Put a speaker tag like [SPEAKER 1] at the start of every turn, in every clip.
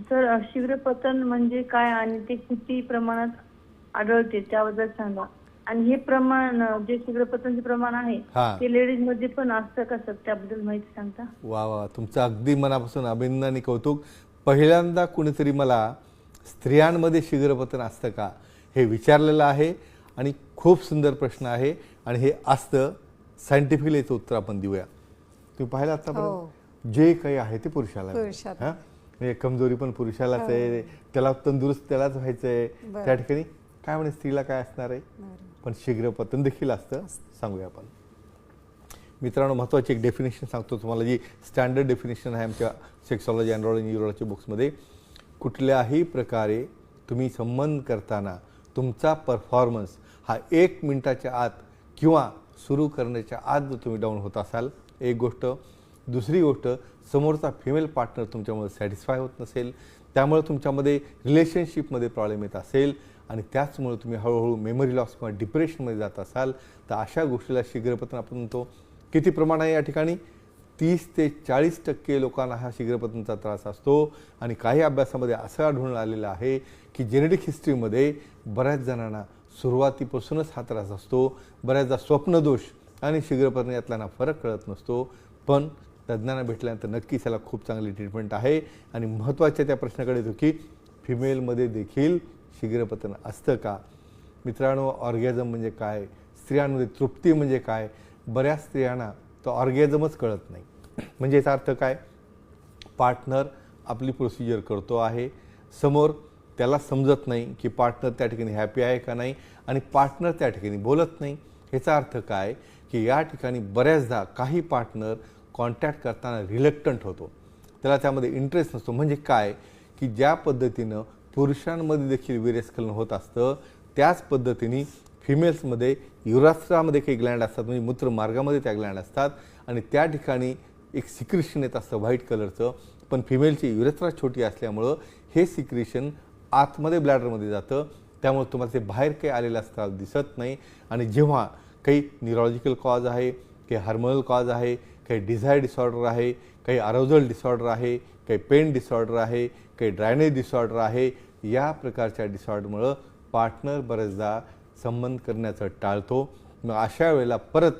[SPEAKER 1] Sir शीघ्रपतन म्हणजे काय आणि ते किती प्रमाणात आढळते त्याबद्दल सांगा आणि हे प्रमाण जे शीघ्रपतनचे प्रमाण आहे
[SPEAKER 2] हा.
[SPEAKER 1] ते लेडीजमध्ये पण असतं का सर त्याबद्दल माहिती सांगता
[SPEAKER 2] वा वा तुमचं अगदी मनापासून अभिनंदन आणि कौतुक पहिल्यांदा कुणीतरी मला स्त्रियांमध्ये शीघ्रपतन असतं का हे विचारलेलं आहे आणि खूप सुंदर प्रश्न आहे आणि हे असतं सायंटिफिकली याचं उत्तर आपण देऊया तुम्ही पाहिलं आतापर्यंत जे काही आहे ते पुरुषाला आहे.
[SPEAKER 3] पुरुषाला.
[SPEAKER 2] हा? म्हणजे कमजोरी पण पुरुषालाच आहे त्याला तंदुरुस्त त्यालाच व्हायचंय.
[SPEAKER 3] बरं.
[SPEAKER 2] त्या ठिकाणी काय म्हणे स्त्रीला काय असणार आहे? पण शीघ्रपतन देखील असतं सांगूया आपण. मित्रांनो महत्त्वाची एक डेफिनेशन सांगतो तुम्हाला जी स्टँडर्ड डेफिनेशन आहे आमच्या सेक्सॉलॉजी अँड्रॉलॉजी न्यूरोलॉजी बुक्समध्ये कुठल्याही प्रकारे तुम्ही संबंध करताना तुमचा परफॉर्मन्स हा एक मिनिटाच्या आत किंवा सुरू करण्याच्या आत जर तुम्ही डाऊन होत असाल एक गोष्ट दुसरी गोष्ट समोरचा फिमेल पार्टनर तुमच्यामुळे सॅटिस्फाय होत नसेल त्यामुळे तुमच्यामध्ये रिलेशनशिपमध्ये प्रॉब्लेम येत असेल आणि त्याचमुळे तुम्ही हळूहळू मेमरी लॉस किंवा डिप्रेशनमध्ये जात असाल तर अशा गोष्टीला शीघ्रपतन आपण म्हणतो किती प्रमाण आहे या ठिकाणी? तीस ते चाळीस टक्के लोकांना हा शीघ्रपतनचा त्रास असतो आणि काही अभ्यासामध्ये असं आढळून आलेलं आहे की जेनेटिक हिस्ट्रीमध्ये बऱ्याच जणांना सुरुवातीपासूनच हा त्रास असतो बऱ्याचदा स्वप्नदोष आणि शीघ्रपतन यातल्यांना फरक कळत नसतो. पण तज्ज्ञांना भेटल्यानंतर नक्कीच याला खूप चांगली ट्रीटमेंट आहे. आणि महत्त्वाच्या त्या प्रश्नाकडे येतो की फिमेलमध्ये देखील शीघ्रपतन असतं का? मित्रांनो ऑर्गॅझम म्हणजे काय? स्त्रियांमध्ये तृप्ती म्हणजे काय? बऱ्याच स्त्रियांना तो ऑर्गॅझमच कळत नाही. म्हणजे याचा अर्थ काय? पार्टनर आपली प्रोसिजर करतो आहे. समोर त्याला समजत नाही की पार्टनर त्या ठिकाणी हॅपी आहे का नाही आणि पार्टनर त्या ठिकाणी बोलत नाही. ह्याचा अर्थ काय? की या ठिकाणी बऱ्याचदा काही पार्टनर कॉन्टॅक्ट करताना रिलेक्टंट होतो. त्याला त्यामध्ये इंटरेस्ट नसतो. म्हणजे काय? की ज्या पद्धतीनं पुरुषांमध्ये देखील वीर्यस्खलन होत असतं त्याच पद्धतीने फिमेल्समध्ये युरास्त्रामध्ये काही ग्लँड असतात म्हणजे मूत्रमार्गामध्ये त्या ग्लँड असतात आणि त्या ठिकाणी एक सिक्रिशन येत असतं व्हाईट कलरचं पण फिमेलची युरेथ्रा छोटी असल्यामुळं हे सिक्रिशन आतमध्ये ब्लॅडरमध्ये जातं. त्यामुळे तुम्हाला ते बाहेर काही आलेलं असतात दिसत नाही. आणि जेव्हा काही न्यूरोलॉजिकल कॉज आहे काही हार्मोनल कॉज आहे काही डिझायर डिसऑर्डर आहे काही अरोजल डिसऑर्डर आहे काही पेन डिसऑर्डर आहे काही ड्रायनेज डिसऑर्डर आहे या प्रकारच्या डिसऑर्डरमुळं पार्टनर बरेचदा संबंध करण्याचं टाळतो. मग अशा वेळेला परत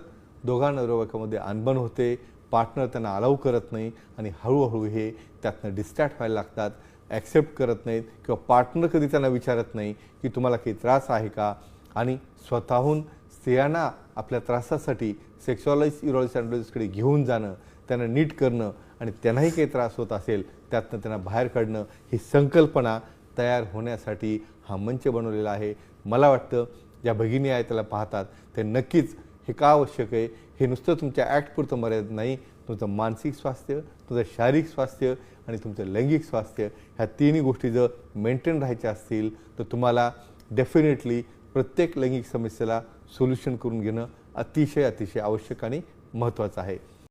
[SPEAKER 2] दोघां नवरोबाकामध्ये अनबन होते पार्टनर त्यांना अलाव करत नाही आणि हळूहळू हे त्यातनं डिस्ट्रॅक्ट व्हायला लागतात ॲक्सेप्ट करत नाहीत किंवा पार्टनर कधी त्यांना विचारत नाही की तुम्हाला काही त्रास आहे का? आणि स्वतःहून स्त्रियांना आपल्या त्रासासाठी सेक्शुअलाइज युरोलॉजिस्ट अँडॉलॉजिस्टकडे घेऊन जाणं त्यांना नीट करणं आणि त्यांनाही काही त्रास होत असेल त्यातनं त्यांना बाहेर काढणं ही संकल्पना तयार होण्यासाठी हा मंच बनवलेला आहे. मला वाटतं ज्या भगिनी आहे त्याला पाहतात ते नक्कीच हे का आवश्यक आहे? हे नुसतं तुमच्या ॲक्टपुरतं मर्यादित नाही. तुमचं मानसिक स्वास्थ्य तुमचं शारीरिक स्वास्थ्य आणि तुमचं लैंगिक स्वास्थ्य ह्या तिन्ही गोष्टी जर मेंटेन राहायच्या असतील तर तुम्हाला डेफिनेटली प्रत्येक लैंगिक समस्येला सोल्युशन करून घेणं अतिशय अतिशय आवश्यक आणि महत्त्वाचं आहे.